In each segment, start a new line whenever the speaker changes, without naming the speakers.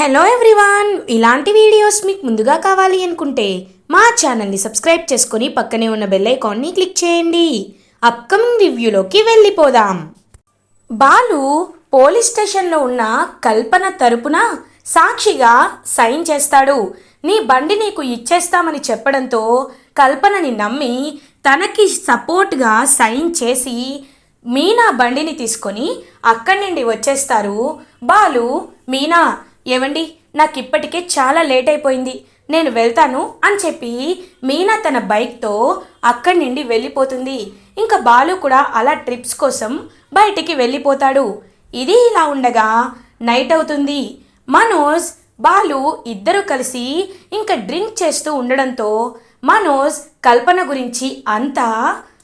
Hello everyone ఇలాంటి videos మీకు ముందుగా కావాలి అనుకుంటే మా ఛానల్ని సబ్స్క్రైబ్ చేసుకొని పక్కనే ఉన్న బెల్ ఐకాన్ని క్లిక్ చేయండి. అప్కమింగ్ రివ్యూలోకి వెళ్ళిపోదాం. బాలు పోలీస్ స్టేషన్లో ఉన్న కల్పన తరపున సాక్షిగా సైన్ చేస్తాడు. నీ బండి నీకు ఇచ్చేస్తామని చెప్పడంతో కల్పనని నమ్మి తనకి సపోర్ట్గా సైన్ చేసి మీనా బండిని తీసుకొని అక్కడి నుండి వచ్చేస్తారు. బాలు మీనా ఏవండి నాకు ఇప్పటికే చాలా లేట్ అయిపోయింది నేను వెళ్తాను అని చెప్పి మీనా తన బైక్తో అక్కడి నుండి వెళ్ళిపోతుంది. ఇంకా బాలు కూడా అలా ట్రిప్స్ కోసం బయటికి వెళ్ళిపోతాడు. ఇది ఇలా ఉండగా నైట్ అవుతుంది. మనోజ్ బాలు ఇద్దరు కలిసి ఇంకా డ్రింక్ చేస్తూ ఉండడంతో మనోజ్ కల్పన గురించి అంతా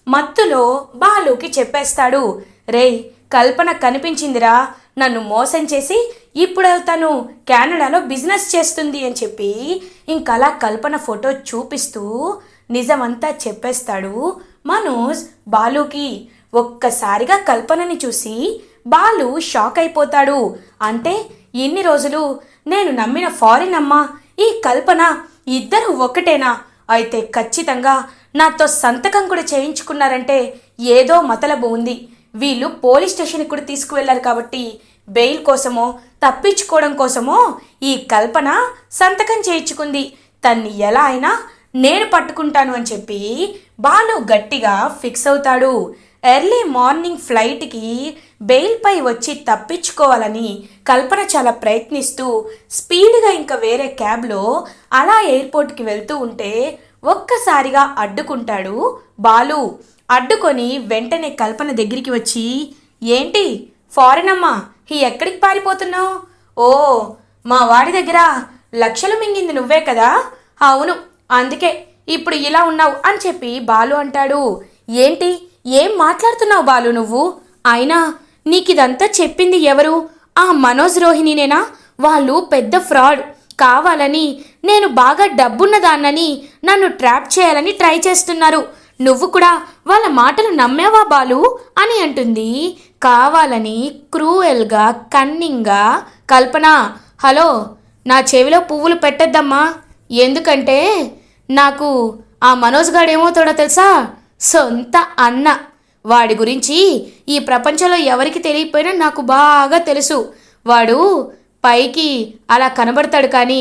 మత్తులో బాలుకి చెప్పేస్తాడు. రేయ్ కల్పన కనిపించిందిరా. నన్ను మోసం చేసి ఇప్పుడు తను కెనడాలో బిజినెస్ చేస్తుంది అని చెప్పి ఇంకలా కల్పన ఫోటో చూపిస్తూ నిజమంతా చెప్పేస్తాడు మనోజ్ బాలుకి. ఒక్కసారిగా కల్పనని చూసి బాలు షాక్ అయిపోతాడు. అంటే ఇన్ని రోజులు నేను నమ్మిన ఫారిన్ అమ్మ ఈ కల్పన ఇద్దరు ఒకటేనా అయితే ఖచ్చితంగా నాతో సంతకం కూడా చేయించుకున్నారంటే ఏదో మతలబు ఉంది. వీళ్ళు పోలీస్ స్టేషన్కి కూడా తీసుకువెళ్ళారు కాబట్టి బెయిల్ కోసమో తప్పించుకోవడం కోసమో ఈ కల్పన సంతకం చేయించుకుంది. తన్ని ఎలా అయినా నేను పట్టుకుంటాను అని చెప్పి బాలు గట్టిగా ఫిక్స్ అవుతాడు. ఎర్లీ మార్నింగ్ ఫ్లైట్కి బెయిల్పై వచ్చి తప్పించుకోవాలని కల్పన చాలా ప్రయత్నిస్తూ స్పీడ్గా ఇంకా వేరే క్యాబ్లో అలా ఎయిర్పోర్ట్కి వెళ్తూ ఉంటే ఒక్కసారిగా అడ్డుకుంటాడు బాలు. అడ్డుకొని వెంటనే కల్పన దగ్గరికి వచ్చి ఏంటి? ఫారెన్ అమ్మా ఈ ఎక్కడికి పారిపోతున్నావు? ఓ మా వాడి దగ్గర లక్షలు మింగింది నువ్వే కదా? అవును అందుకే. ఇప్పుడు ఇలా ఉన్నావు అని చెప్పి బాలు అంటాడు. ఏంటి? ఏం మాట్లాడుతున్నావు బాలు నువ్వు? అయినా నీకిదంతా చెప్పింది ఎవరు? ఆ మనోజ్ రోహిణినేనా? వాళ్ళు పెద్ద ఫ్రాడ్. కావాలని నేను బాగా డబ్బున్నదాన్నని నన్ను ట్రాప్ చేయాలని ట్రై చేస్తున్నారు. నువ్వు కూడా వాళ్ళ మాటలు నమ్మావా బాలు? అని అంటుంది. కావాలని క్రూయల్గా కన్నింగ్గా కల్పన హలో నా చెవిలో పువ్వులు పెట్టద్దమ్మా. ఎందుకంటే నాకు ఆ మనోజ్ గాడు ఏమవుతాడో తెలుసా? సొంత అన్న. వాడి గురించి ఈ ప్రపంచంలో ఎవరికి తెలియపోయినా నాకు బాగా తెలుసు. వాడు పైకి అలా కనబడతాడు కానీ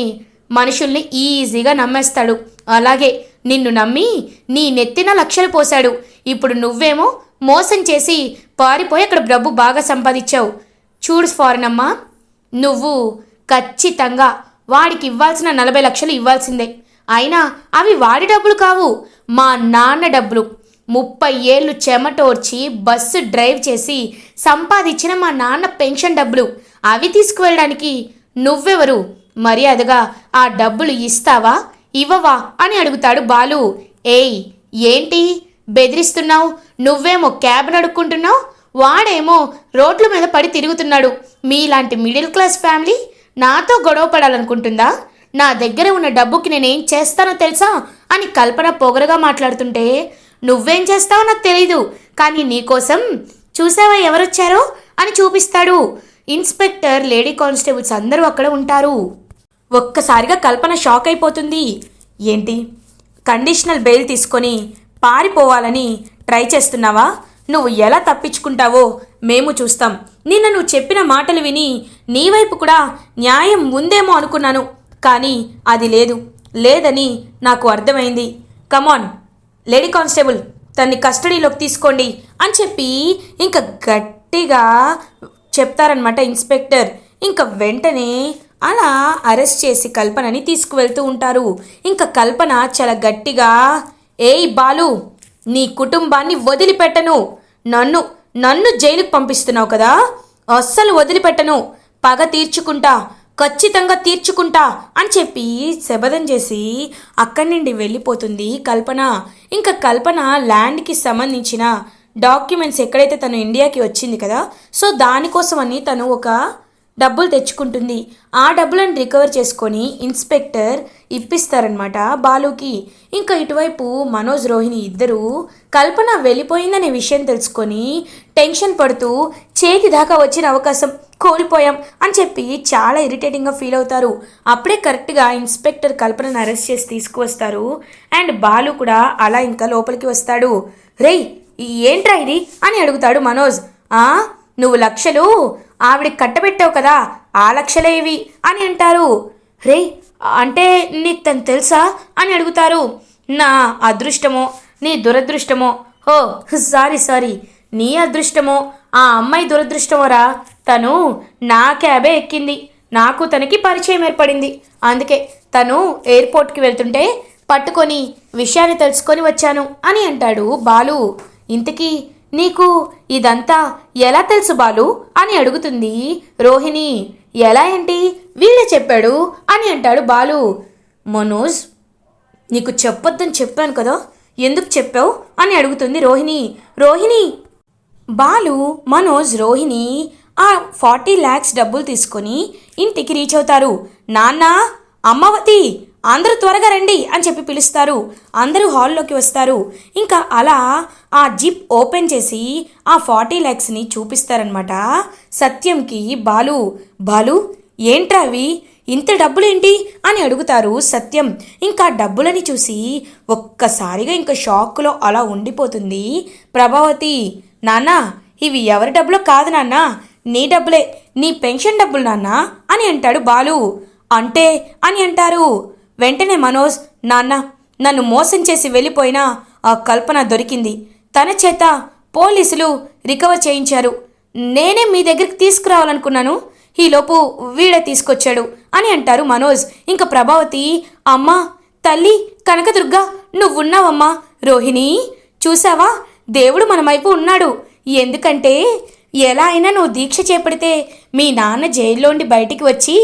మనుషుల్ని ఈజీగా నమ్మేస్తాడు. అలాగే నిన్ను నమ్మి నీ నెత్తిన లక్షలు పోశాడు. ఇప్పుడు నువ్వేమో మోసం చేసి పారిపోయి అక్కడ డబ్బు బాగా సంపాదించావు. చూడు ఫారెన్ అమ్మా నువ్వు ఖచ్చితంగా వాడికి ఇవ్వాల్సిన నలభై లక్షలు ఇవ్వాల్సిందే. అయినా అవి వాడి డబ్బులు కావు మా నాన్న డబ్బులు. ముప్పై ఏళ్ళు చెమటోర్చి బస్సు డ్రైవ్ చేసి సంపాదించిన మా నాన్న పెన్షన్ డబ్బులు. అవి తీసుకువెళ్ళడానికి నువ్వెవరు? మర్యాదగా ఆ డబ్బులు ఇస్తావా? ఇవ్వవా? అని అడుగుతాడు బాలు. ఏయ్ ఏంటి? బెదిరిస్తున్నావు? నువ్వేమో క్యాబ్ నడుక్కుంటున్నావు? వాడేమో రోడ్ల మీద పడి తిరుగుతున్నాడు. మీలాంటి మిడిల్ క్లాస్ ఫ్యామిలీ నాతో గొడవ పడాలనుకుంటుందా? నా దగ్గర ఉన్న డబ్బుకి నేనేం చేస్తానో తెలుసా? అని కల్పన పొగరగా మాట్లాడుతుంటే నువ్వేం చేస్తావో నాకు తెలీదు కానీ నీకోసం చూసావా ఎవరొచ్చారో? అని చూపిస్తాడు. ఇన్స్పెక్టర్ లేడీ కానిస్టేబుల్స్ అందరూ అక్కడ ఉంటారు. ఒక్కసారిగా కల్పన షాక్ అయిపోతుంది. ఏంటి? కండిషనల్ బెయిల్ తీసుకొని పారిపోవాలని ట్రై చేస్తున్నావా? నువ్వు ఎలా తప్పించుకుంటావో మేము చూస్తాం. నిన్న నువ్వు చెప్పిన మాటలు విని నీ వైపు కూడా న్యాయం ఉందేమో అనుకున్నాను. కానీ అది లేదు. లేదని నాకు అర్థమైంది. కమాన్ లేడీ కానిస్టేబుల్ తన్ని కస్టడీలోకి తీసుకోండి అని చెప్పి ఇంకా గట్టిగా చెప్తారనమాట ఇన్స్పెక్టర్. ఇంకా వెంటనే అలా అరెస్ట్ చేసి కల్పనని తీసుకువెళ్తూ ఉంటారు. ఇంకా కల్పన చాలా గట్టిగా ఏయ్ బాలు నీ కుటుంబాన్ని వదిలిపెట్టను. నన్ను నన్ను జైలుకు పంపిస్తున్నావు కదా? అస్సలు వదిలిపెట్టను. పగ తీర్చుకుంటా ఖచ్చితంగా తీర్చుకుంటా అని చెప్పి శబదం చేసి అక్కడి నుండి వెళ్ళిపోతుంది కల్పన. ఇంకా కల్పన ల్యాండ్కి సంబంధించిన డాక్యుమెంట్స్ ఎక్కడైతే తను ఇండియాకి వచ్చింది కదా సో దానికోసమని తను ఒక డబ్బులు తెచ్చుకుంటుంది. ఆ డబ్బులను రికవర్ చేసుకొని ఇన్స్పెక్టర్ ఇప్పిస్తారనమాట బాలుకి. ఇంకా ఇటువైపు మనోజ్ రోహిణి ఇద్దరు కల్పన వెళ్ళిపోయిందనే విషయం తెలుసుకొని టెన్షన్ పడుతూ చేతి దాకా వచ్చిన అవకాశం కోల్పోయాం అని చెప్పి చాలా ఇరిటేటింగ్గా ఫీల్ అవుతారు. అప్పుడే కరెక్ట్గా ఇన్స్పెక్టర్ కల్పనను అరెస్ట్ చేసి తీసుకువస్తారు. అండ్ బాలు కూడా అలా ఇంకా లోపలికి వస్తాడు. రేయ్ ఏంట్రా ఇది అని అడుగుతాడు మనోజ్. ఆ? నువ్వు లక్షలు? ఆవిడకి కట్టబెట్టావు కదా ఆ లక్షలే ఇవి అని అంటారు. రే అంటే నీకు తను తెలుసా అని అడుగుతారు. నా అదృష్టమో నీ దురదృష్టమో. Oh sorry sorry. నీ అదృష్టమో ఆ అమ్మాయి దురదృష్టమోరా. తను నా క్యాబే ఎక్కింది. నాకు తనకి పరిచయం ఏర్పడింది. అందుకే తను ఎయిర్పోర్ట్కి వెళ్తుంటే పట్టుకొని విషయాన్ని తెలుసుకొని వచ్చాను అని అంటాడు బాలు. ఇంతకీ నీకు ఇదంతా ఎలా తెలుసు బాలు? అని అడుగుతుంది రోహిణి. ఎలా ఏంటి? వీళ్ళే చెప్పాడు అని అంటాడు బాలు. మనోజ్ నీకు చెప్పొద్దని చెప్పాను కదా ఎందుకు చెప్పావు? అని అడుగుతుంది రోహిణి. రోహిణి! బాలు మనోజ్ రోహిణి ఆ ఫార్టీ ల్యాక్స్ డబ్బులు తీసుకొని ఇంటికి రీచ్ అవుతారు. నాన్న అమ్మవతి అందరూ త్వరగా రండి అని చెప్పి పిలుస్తారు. అందరూ హాల్లోకి వస్తారు. ఇంకా అలా ఆ జిప్ ఓపెన్ చేసి ఆ ఫార్టీ ల్యాక్స్ని చూపిస్తారనమాట సత్యంకి బాలు బాలు ఏంట్రా అవి? ఇంత డబ్బులేంటి? అని అడుగుతారు సత్యం. ఇంకా డబ్బులని చూసి ఒక్కసారిగా ఇంకా షాక్లో అలా ఉండిపోతుంది ప్రభావతి. నాన్న ఇవి ఎవరి డబ్బులో కాదు నాన్న? నీ డబ్బులే. నీ పెన్షన్ డబ్బులు నాన్న? అని అంటాడు బాలు. అంటే? అని అంటారు. వెంటనే మనోజ్ నాన్న నన్ను మోసం చేసి వెళ్ళిపోయినా ఆ కల్పన దొరికింది. తన చేత పోలీసులు రికవర్ చేయించారు. నేనే మీ దగ్గరికి తీసుకురావాలనుకున్నాను. ఈలోపు వీడే తీసుకొచ్చాడు అని అంటారు మనోజ్. ఇంకా ప్రభావతి అమ్మ తల్లి కనకదుర్గ నువ్వున్నావమ్మా రోహిణి చూసావా? దేవుడు మన వైపు ఉన్నాడు. ఎందుకంటే ఎలా అయినా నువ్వు దీక్ష చేపడితే మీ నాన్న జైల్లోండి బయటికి వచ్చి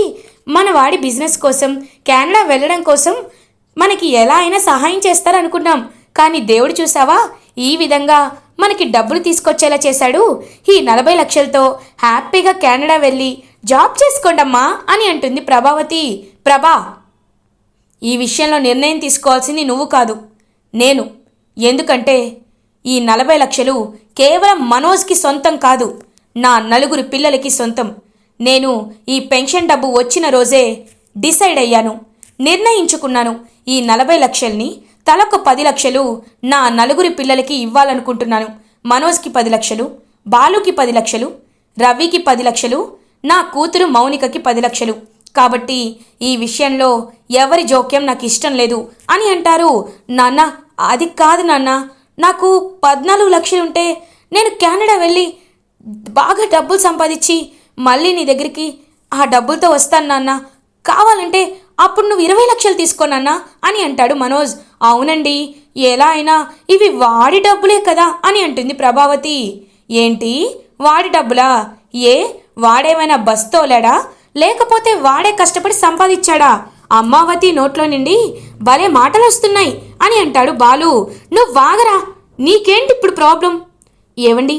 మన వాడి బిజినెస్ కోసం కెనడా వెళ్ళడం కోసం మనకి ఎలా అయినా సహాయం చేస్తారనుకున్నాం. కానీ దేవుడు చూసావా ఈ విధంగా మనకి డబ్బులు తీసుకొచ్చేలా చేశాడు. ఈ నలభై లక్షలతో హ్యాపీగా కెనడా వెళ్ళి జాబ్ చేసుకోండమ్మా అని అంటుంది ప్రభావతి. ప్రభా ఈ విషయంలో నిర్ణయం తీసుకోవాల్సింది నువ్వు కాదు నేను. ఎందుకంటే ఈ నలభై లక్షలు కేవలం మనోజ్కి సొంతం కాదు నా నలుగురు పిల్లలకి సొంతం. నేను ఈ పెన్షన్ డబ్బు వచ్చిన రోజే డిసైడ్ అయ్యాను. నిర్ణయించుకున్నాను. ఈ నలభై లక్షల్ని తలకు పది లక్షలు నా నలుగురి పిల్లలకి ఇవ్వాలనుకుంటున్నాను. మనోజ్కి పది లక్షలు బాలుకి పది లక్షలు రవికి పది లక్షలు నా కూతురు మౌనికకి పది లక్షలు. కాబట్టి ఈ విషయంలో ఎవరి జోక్యం నాకు ఇష్టం లేదు అని అంటారు నాన్న అది కాదు నాన్న. నాకు పద్నాలుగు లక్షలుంటే నేను కెనడా వెళ్ళి బాగా డబ్బులు సంపాదించి మళ్ళీ నీ దగ్గరికి ఆ డబ్బులతో వస్తాను నాన్న. కావాలంటే అప్పుడు నువ్వు ఇరవై లక్షలు తీసుకోనన్నా అని అంటాడు మనోజ్. అవునండి ఎలా అయినా ఇవి వాడి డబ్బులే కదా అని అంటుంది ప్రభావతి. ఏంటి వాడి డబ్బులా? ఏ వాడేమైనా బస్ తోలాడా? లేకపోతే వాడే కష్టపడి సంపాదించాడా? అమ్మావతి నోట్లో నుండి భలే మాటలు వస్తున్నాయి అని అంటాడు బాలు. నువ్వు వాగరా నీకేంటి ఇప్పుడు ప్రాబ్లం? ఏవండి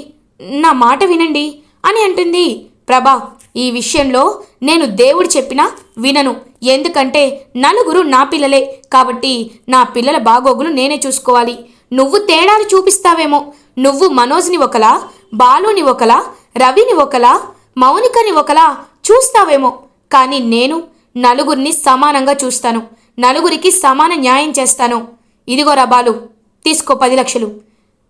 నా మాట వినండి అని అంటుంది. ప్రభా ఈ విషయంలో నేను దేవుడు చెప్పినా వినను. ఎందుకంటే నలుగురు నా పిల్లలే. కాబట్టి నా పిల్లల బాగోగులు నేనే చూసుకోవాలి. నువ్వు తేడాలు చూపిస్తావేమో. నువ్వు మనోజ్ని ఒకలా బాలుని ఒకలా రవిని ఒకలా మౌనికని ఒకలా చూస్తావేమో. కానీ నేను నలుగురిని సమానంగా చూస్తాను. నలుగురికి సమాన న్యాయం చేస్తాను. ఇదిగో రబాలు తీసుకో పది లక్షలు.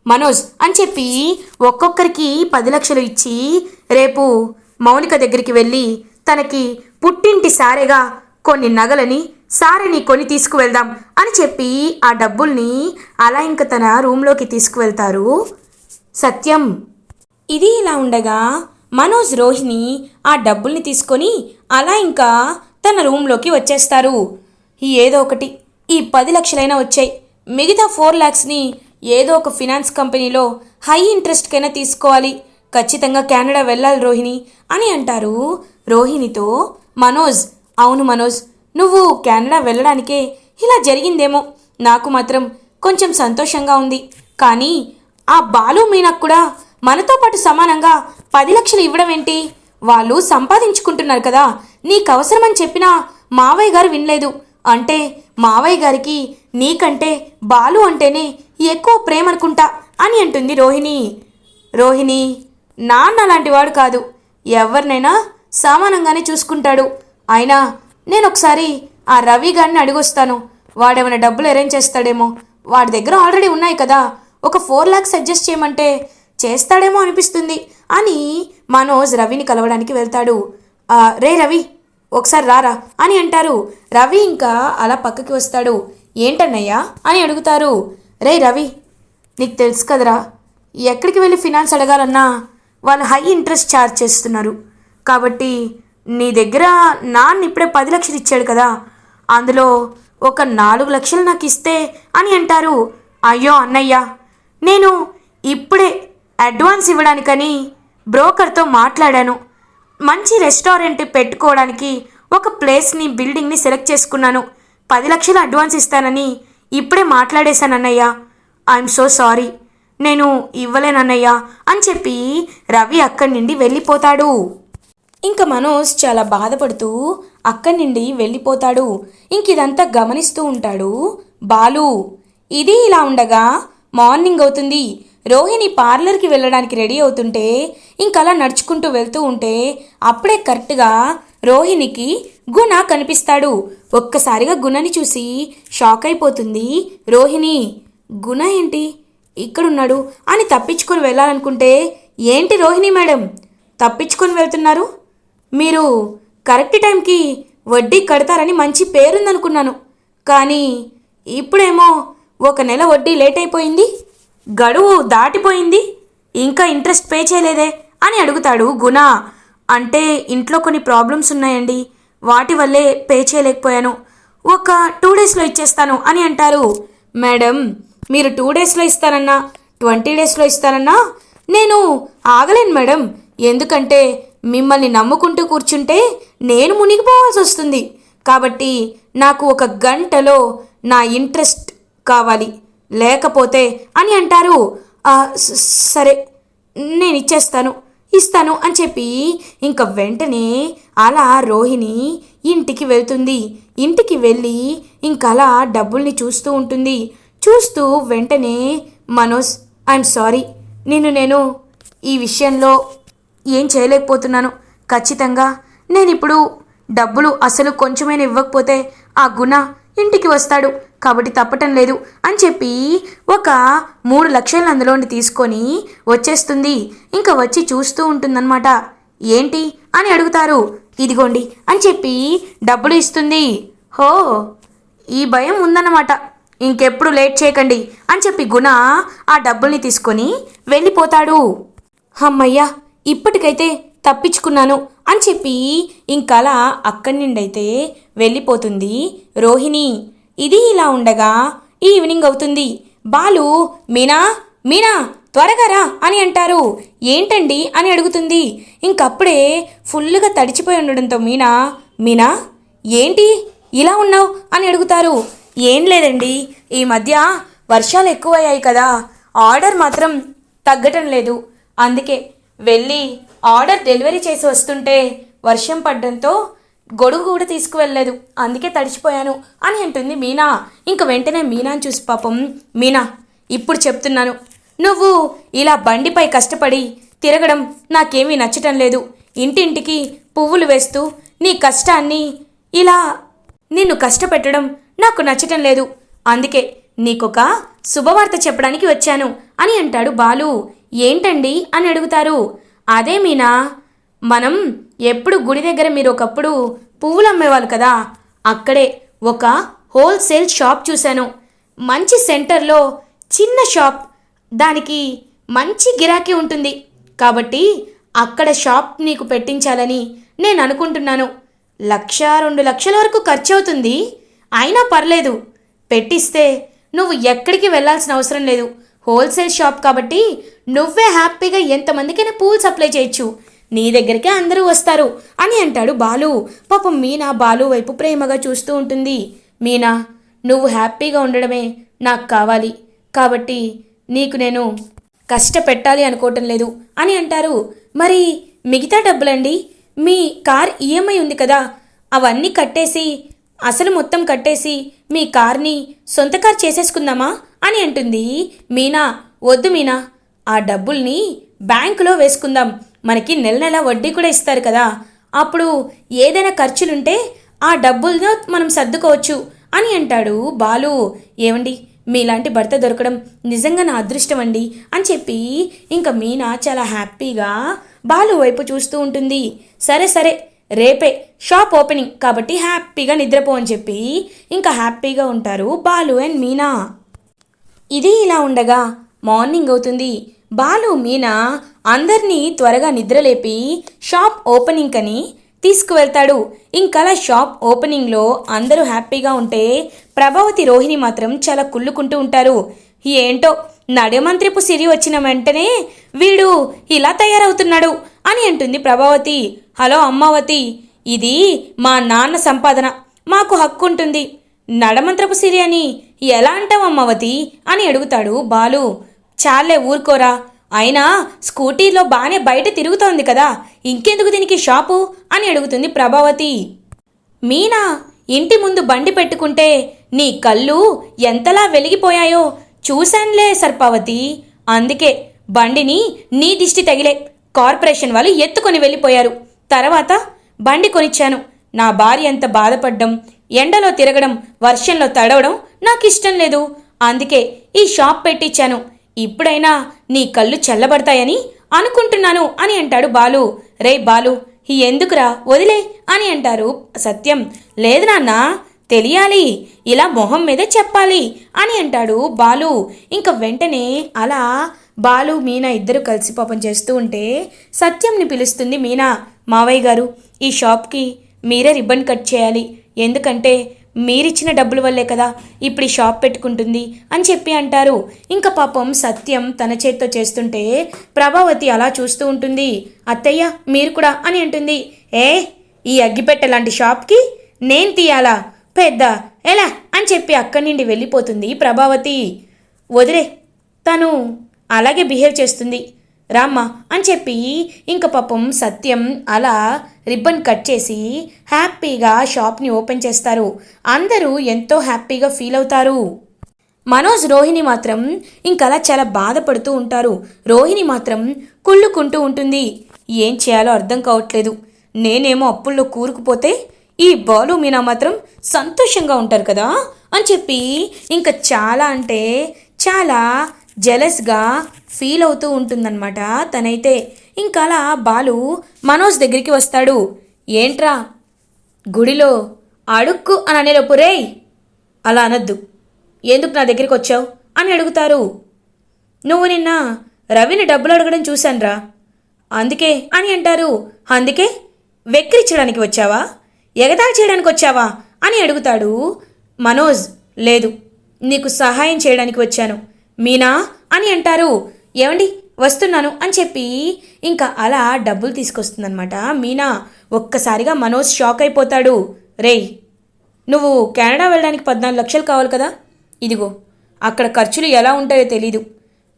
మనోజ్ అని చెప్పి ఒక్కొక్కరికి పది లక్షలు ఇచ్చి రేపు మౌనిక దగ్గరికి వెళ్ళి తనకి పుట్టింటి సారెగా కొన్ని నగలని సారెని కొని తీసుకువెళ్దాం అని చెప్పి ఆ డబ్బుల్ని అలా ఇంక తన రూమ్లోకి తీసుకువెళ్తారు. సత్యం. ఇది ఇలా ఉండగా మనోజ్ రోహిణి ఆ డబ్బుల్ని తీసుకొని అలా ఇంకా తన రూమ్లోకి వచ్చేస్తారు. ఏదో ఒకటి. ఈ పది లక్షలైనా వచ్చాయి. మిగతా ఫోర్ ల్యాక్స్ని ఏదో ఒక ఫినాన్స్ కంపెనీలో హై ఇంట్రెస్ట్కైనా తీసుకోవాలి. ఖచ్చితంగా కెనడా వెళ్ళాలి రోహిణి అని అంటారు. రోహిణితో మనోజ్ అవును మనోజ్ నువ్వు కెనడా వెళ్ళడానికే ఇలా జరిగిందేమో. నాకు మాత్రం కొంచెం సంతోషంగా ఉంది. కానీ ఆ బాలు మీనకు కూడా మనతో పాటు సమానంగా పది లక్షలు ఇవ్వడం ఏంటి? వాళ్ళు సంపాదించుకుంటున్నారు కదా. నీకు అవసరమని చెప్పినా మావయ్య గారు వినలేదు. అంటే మావయ్య గారికి నీకంటే బాలు అంటేనే ఎక్కువ ప్రేమ అనుకుంటా అని అంటుంది రోహిణి. రోహిణి నాన్న లాంటివాడు కాదు. ఎవరినైనా సమానంగానే చూసుకుంటాడు. అయినా నేను ఒకసారి ఆ రవి గారిని అడిగొస్తాను. వాడేమైనా డబ్బులు అరేంజ్ చేస్తాడేమో. వాడి దగ్గర ఆల్రెడీ ఉన్నాయి కదా. ఒక ఫోర్ ల్యాక్స్ అడ్జస్ట్ చేయమంటే చేస్తాడేమో అనిపిస్తుంది. అని మనోజ్ రవిని కలవడానికి వెళ్తాడు. రే రవి ఒకసారి రారా అని అంటారు. రవి ఇంకా అలా పక్కకి వస్తాడు. ఏంటన్నయ్యా? అని అడుగుతారు. రే రవి నీకు తెలుసు కదరా ఎక్కడికి వెళ్ళి ఫినాన్స్ అడగాలన్నా వాళ్ళు హై ఇంట్రెస్ట్ ఛార్జ్ చేస్తున్నారు. కాబట్టి నీ దగ్గర నాన్న ఇప్పుడే పది లక్షలు ఇచ్చాడు కదా అందులో ఒక నాలుగు లక్షలు నాకు ఇస్తే అని అంటారు. అయ్యో అన్నయ్య నేను ఇప్పుడే అడ్వాన్స్ ఇవ్వడానికని బ్రోకర్తో మాట్లాడాను. మంచి రెస్టారెంట్ పెట్టుకోవడానికి ఒక ప్లేస్ని బిల్డింగ్ని సెలెక్ట్ చేసుకున్నాను. పది లక్షలు అడ్వాన్స్ ఇస్తానని ఇప్పుడే మాట్లాడేశాను అన్నయ్య. ఐఎమ్ సో సారీ నేను ఇవ్వలేనన్నయ్య అని చెప్పి రవి అక్కడి నుండి వెళ్ళిపోతాడు. ఇంకా మనోజ్ చాలా బాధపడుతూ అక్కడి నుండి వెళ్ళిపోతాడు. ఇంక ఇదంతా గమనిస్తూ ఉంటాడు బాలు. ఇది ఇలా ఉండగా మార్నింగ్ అవుతుంది. రోహిణి పార్లర్కి వెళ్ళడానికి రెడీ అవుతుంటే ఇంకలా నడుచుకుంటూ వెళ్తూ ఉంటే అప్పుడే కరెక్ట్గా రోహిణికి గుణ కనిపిస్తాడు. ఒక్కసారిగా గుణని చూసి షాక్ అయిపోతుంది రోహిణి. గుణ ఏంటి? ఇక్కడున్నాడు అని తప్పించుకొని వెళ్ళాలనుకుంటే ఏంటి రోహిణి మేడం? తప్పించుకొని వెళ్తున్నారు? మీరు కరెక్ట్ టైంకి వడ్డీ కడతారని మంచి పేరుందనుకున్నాను. కానీ ఇప్పుడేమో ఒక నెల వడ్డీ లేట్ అయిపోయింది గడువు దాటిపోయింది ఇంకా ఇంట్రెస్ట్ పే చేయలేదే అని అడుగుతాడు గుణ. అంటే ఇంట్లో కొన్ని ప్రాబ్లమ్స్ ఉన్నాయండి వాటి వల్లే పే చేయలేకపోయాను. ఒక టూ డేస్లో ఇచ్చేస్తాను అని అంటారు మేడం. మీరు టూ డేస్లో ఇస్తానన్నా ట్వంటీ డేస్లో ఇస్తానన్నా నేను ఆగలేను మేడం. ఎందుకంటే మిమ్మల్ని నమ్ముకుంటూ కూర్చుంటే నేను మునిగిపోవాల్సి వస్తుంది. కాబట్టి నాకు ఒక గంటలో నా ఇంట్రెస్ట్ కావాలి. లేకపోతే అని అంటారు. సరే నేను ఇచ్చేస్తాను ఇస్తాను అని చెప్పి ఇంక వెంటనే అలా రోహిణి ఇంటికి వెళ్తుంది. ఇంటికి వెళ్ళి ఇంకలా డబ్బుల్ని చూస్తూ ఉంటుంది. చూస్తూ వెంటనే మనోజ్ ఐఎమ్ సారీ నిన్ను నేను ఈ విషయంలో ఏం చేయలేకపోతున్నాను. ఖచ్చితంగా నేను ఇప్పుడు డబ్బులు అసలు కొంచెమైనా ఇవ్వకపోతే ఆ గుణ ఇంటికి వస్తాడు. కాబట్టి తప్పటం లేదు అని చెప్పి ఒక మూడు లక్షలు అందులోని తీసుకొని వచ్చేస్తుంది. ఇంకా వచ్చి చూస్తూ ఉంటుందన్నమాట. ఏంటి? అని అడుగుతారు. ఇదిగోండి అని చెప్పి డబ్బులు ఇస్తుంది. హో! ఈ భయం ఉందన్నమాట. ఇంకెప్పుడు లేట్ చేయకండి అని చెప్పి గుణ ఆ డబ్బుల్ని తీసుకొని వెళ్ళిపోతాడు. అమ్మయ్యా ఇప్పటికైతే తప్పించుకున్నాను అని చెప్పి ఇంకలా అక్కడి నుండైతే వెళ్ళిపోతుంది రోహిణి. ఇది ఇలా ఉండగా ఈవినింగ్ అవుతుంది. బాలు మీనా మీనా త్వరగా రా అని అంటారు. ఏంటండి? అని అడుగుతుంది. ఇంకప్పుడే ఫుల్గా తడిచిపోయి ఉండడంతో మీనా మీనా ఏంటి? ఇలా ఉన్నావు? అని అడుగుతారు. ఏం లేదండి. ఈ మధ్య వర్షాలు ఎక్కువయ్యాయి కదా. ఆర్డర్ మాత్రం తగ్గటం లేదు. అందుకే వెళ్ళి ఆర్డర్ డెలివరీ చేసి వస్తుంటే వర్షం పడడంతో గొడుగు కూడా తీసుకువెళ్ళలేదు. అందుకే తడిచిపోయాను అని అంటుంది మీనా. ఇంక వెంటనే మీనాని చూసి పాపం మీనా ఇప్పుడు చెప్తున్నాను. నువ్వు ఇలా బండిపై కష్టపడి తిరగడం నాకేమీ నచ్చటం లేదు. ఇంటింటికి పువ్వులు వేస్తూ నీ కష్టాన్ని ఇలా నిన్ను కష్టపెట్టడం నాకు నచ్చటం లేదు. అందుకే నీకొక శుభవార్త చెప్పడానికి వచ్చాను అని అంటాడు బాలు. ఏంటండి అని అడుగుతారు. అదే మీనా మనం ఎప్పుడు గుడి దగ్గర మీరు ఒకప్పుడు పువ్వులు అమ్మేవాళ్ళు కదా. అక్కడే ఒక హోల్సేల్ షాప్ చూశాను. మంచి సెంటర్లో చిన్న షాప్ దానికి మంచి గిరాకీ ఉంటుంది. కాబట్టి అక్కడ షాప్ నీకు పెట్టించాలని నేను అనుకుంటున్నాను. లక్ష రెండు లక్షల వరకు ఖర్చు అవుతుంది అయినా పర్లేదు. పెట్టిస్తే నువ్వు ఎక్కడికి వెళ్ళాల్సిన అవసరం లేదు. హోల్సేల్ షాప్ కాబట్టి నువ్వే హ్యాపీగా ఎంతమందికైనా పూలు సప్లై చేయొచ్చు. నీ దగ్గరికే అందరూ వస్తారు అని అంటాడు బాలు. పాపం మీనా బాలు వైపు ప్రేమగా చూస్తూ ఉంటుంది. మీనా నువ్వు హ్యాపీగా ఉండడమే నాకు కావాలి. కాబట్టి నీకు నేను కష్టపెట్టాలి అనుకోవటం లేదు అని అంటారు. మరి మిగతా డబ్బులండి? మీ కార్ ఈఎంఐ ఉంది కదా అవన్నీ కట్టేసి అసలు మొత్తం కట్టేసి మీ కార్ని సొంత కార్ చేసేసుకుందామా? అని అంటుంది. మీనా వద్దు మీనా ఆ డబ్బుల్ని బ్యాంకులో వేసుకుందాం. మనకి నెల నెల వడ్డీ కూడా ఇస్తారు కదా. అప్పుడు ఏదైనా ఖర్చులుంటే ఆ డబ్బులతో మనం సర్దుకోవచ్చు అని అంటాడు బాలు. ఏమండి మీలాంటి భర్త దొరకడం నిజంగా నా అదృష్టం అండి అని చెప్పి ఇంకా మీనా చాలా హ్యాపీగా బాలు వైపు చూస్తూ ఉంటుంది. సరే సరే రేపే షాప్ ఓపెనింగ్ కాబట్టి హ్యాపీగా నిద్రపో అని చెప్పి ఇంకా హ్యాపీగా ఉంటారు బాలు అండ్ మీనా. ఇది ఇలా ఉండగా మార్నింగ్ అవుతుంది. బాలు మీనా అందరినీ త్వరగా నిద్రలేపి షాప్ ఓపెనింగ్ అని తీసుకువెళ్తాడు. ఇంకలా షాప్ ఓపెనింగ్లో అందరూ హ్యాపీగా ఉంటే ప్రభావతి రోహిణి మాత్రం చాలా కుళ్ళుకుంటూ ఉంటారు. ఏంటో నడిమంత్రిపు సిరి వచ్చిన వెంటనే వీడు ఇలా తయారవుతున్నాడు అని అంటుంది ప్రభావతి. హలో అమ్మావతి ఇది మా నాన్న సంపాదన. మాకు హక్కు ఉంటుంది నడమంత్రపు సిరి అని ఎలా అంటావు అమ్మవతి అని అడుగుతాడు బాలు. చాలే ఊరుకోరా. అయినా స్కూటీలో బాగానే బయట తిరుగుతోంది కదా. ఇంకెందుకు దీనికి షాపు అని అడుగుతుంది ప్రభావతి. మీనా ఇంటి ముందు బండి పెట్టుకుంటే నీ కళ్ళు ఎంతలా వెలిగిపోయాయో చూశాన్లే సర్పావతి. అందుకే బండిని నీ దిష్టి తగిలే. కార్పొరేషన్ వాళ్ళు ఎత్తుకొని వెళ్ళిపోయారు. తర్వాత బండి కొనిచ్చాను. నా భార్య ఎంత బాధపడ్డం ఎండలో తిరగడం వర్షంలో తడవడం నాకు ఇష్టం లేదు. అందుకే ఈ షాప్ పెట్టించాను ఇప్పుడైనా నీ కళ్ళు చల్లబడతాయని అనుకుంటున్నాను అని అంటాడు బాలు. రే బాలు ఎందుకురా వదిలే అని అంటారు సత్యం. లేదు నాన్న తెలియాలి ఇలా మొహం మీదే చెప్పాలి అని అంటాడు బాలు. ఇంక వెంటనే అలా బాలు మీనా ఇద్దరు కలిసి పాపం చేస్తూ ఉంటే సత్యంని పిలుస్తుంది మీనా. మావయ్య గారు ఈ షాప్కి మీరే రిబ్బన్ కట్ చేయాలి. ఎందుకంటే మీరిచ్చిన డబ్బుల వల్లే కదా ఇప్పుడు ఈ షాప్ పెట్టుకుంటుంది అని చెప్పి అంటారు. ఇంకా పాపం సత్యం తన చేత్తో చేస్తుంటే ప్రభావతి అలా చూస్తూ ఉంటుంది. అత్తయ్య మీరు కూడా అని అంటుంది. ఏ ఈ అగ్గిపెట్టె లాంటి షాప్కి నేను తీయాలా? పెద్ద ఎలా? అని చెప్పి అక్కడి నుండి వెళ్ళిపోతుంది ప్రభావతి. వదిలే తను అలాగే బిహేవ్ చేస్తుంది. రామ్మ అని చెప్పి ఇంక పాపం సత్యం అలా రిబ్బన్ కట్ చేసి హ్యాపీగా షాప్ని ఓపెన్ చేస్తారు. అందరూ ఎంతో హ్యాపీగా ఫీల్ అవుతారు. మనోజ్ రోహిణి మాత్రం ఇంకలా చాలా బాధపడుతూ ఉంటారు. రోహిణి మాత్రం కుళ్ళుకుంటూ ఉంటుంది. ఏం చేయాలో అర్థం కావట్లేదు. నేనేమో అప్పుల్లో కూరుకుపోతే ఈ బాలు మీనా మాత్రం సంతోషంగా ఉంటారు కదా అని చెప్పి ఇంకా చాలా అంటే చాలా జెలస్గా ఫీల్ అవుతూ ఉంటుందన్నమాట తనైతే. ఇంకా అలా బాలు మనోజ్ దగ్గరికి వస్తాడు. ఏంట్రా? గుడిలో అడుక్కు అని అనేలోపు రే అలా అనొద్దు. ఎందుకు నా దగ్గరికి వచ్చావు? అని అడుగుతారు. నువ్వు నిన్న రవిని డబ్బులు అడగడం చూశానురా. అందుకే అని అంటారు. అందుకే? వెక్కిరించడానికి వచ్చావా? ఎగతాళి చేయడానికి వచ్చావా? అని అడుగుతాడు మనోజ్. లేదు నీకు సహాయం చేయడానికి వచ్చాను. మీనా అని అంటారు. ఏమండి వస్తున్నాను అని చెప్పి ఇంకా అలా డబ్బులు తీసుకొస్తుందనమాట మీనా ఒక్కసారిగా మనోజ్ షాక్ అయిపోతాడు. రేయ్ నువ్వు కెనడా వెళ్ళడానికి పద్నాలుగు లక్షలు కావాలి కదా? ఇదిగో అక్కడ ఖర్చులు ఎలా ఉంటాయో తెలీదు.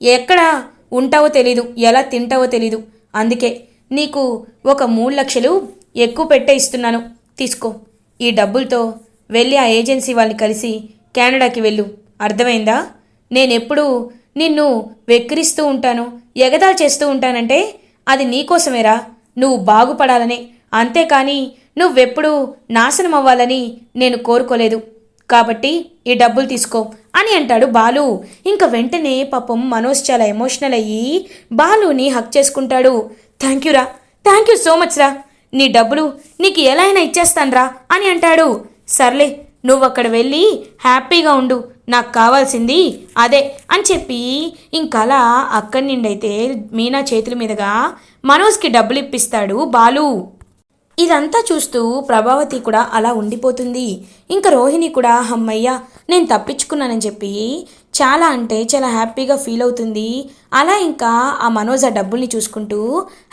ఎక్కడ ఉంటావో తెలీదు ఎలా తింటావో తెలీదు. అందుకే నీకు ఒక మూడు లక్షలు ఎక్కువ పెట్టే ఇస్తున్నాను. తీసుకో. ఈ డబ్బులతో వెళ్ళి ఆ ఏజెన్సీ వాళ్ళని కలిసి కెనడాకి వెళ్ళు. అర్థమైందా? నేనెప్పుడు నిన్ను వెక్కిరిస్తూ ఉంటాను ఎగదాలు చేస్తూ ఉంటానంటే అది నీకోసమేరా నువ్వు బాగుపడాలని. అంతేకాని నువ్వెప్పుడు నాశనం అవ్వాలని నేను కోరుకోలేదు. కాబట్టి ఈ డబ్బులు తీసుకో అని అంటాడు బాలు. ఇంకా వెంటనే పాపం మనోజ్ చాలా ఎమోషనల్ అయ్యి బాలుని హక్ చేసుకుంటాడు. థ్యాంక్ యూ రా. థ్యాంక్ యూ సో మచ్ రా. నీ డబ్బులు నీకు ఎలా అయినా ఇచ్చేస్తాన్రా అని అంటాడు. సర్లే నువ్వు అక్కడ వెళ్ళి హ్యాపీగా ఉండు. నాకు కావాల్సింది అదే అని చెప్పి ఇంకలా అక్కడి నుండి అయితే మీనా చేతుల మీదుగా మనోజ్కి డబ్బులు ఇప్పిస్తాడు బాలు. ఇదంతా చూస్తూ ప్రభావతి కూడా అలా ఉండిపోతుంది. ఇంకా రోహిణి కూడా అమ్మయ్య నేను తప్పించుకున్నానని చెప్పి చాలా అంటే చాలా హ్యాపీగా ఫీల్ అవుతుంది. అలా ఇంకా ఆ మనోజ్ ఆ డబ్బుల్ని చూసుకుంటూ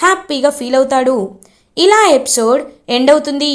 హ్యాపీగా ఫీల్ అవుతాడు. ఇలా ఎపిసోడ్ ఎండ్ అవుతుంది.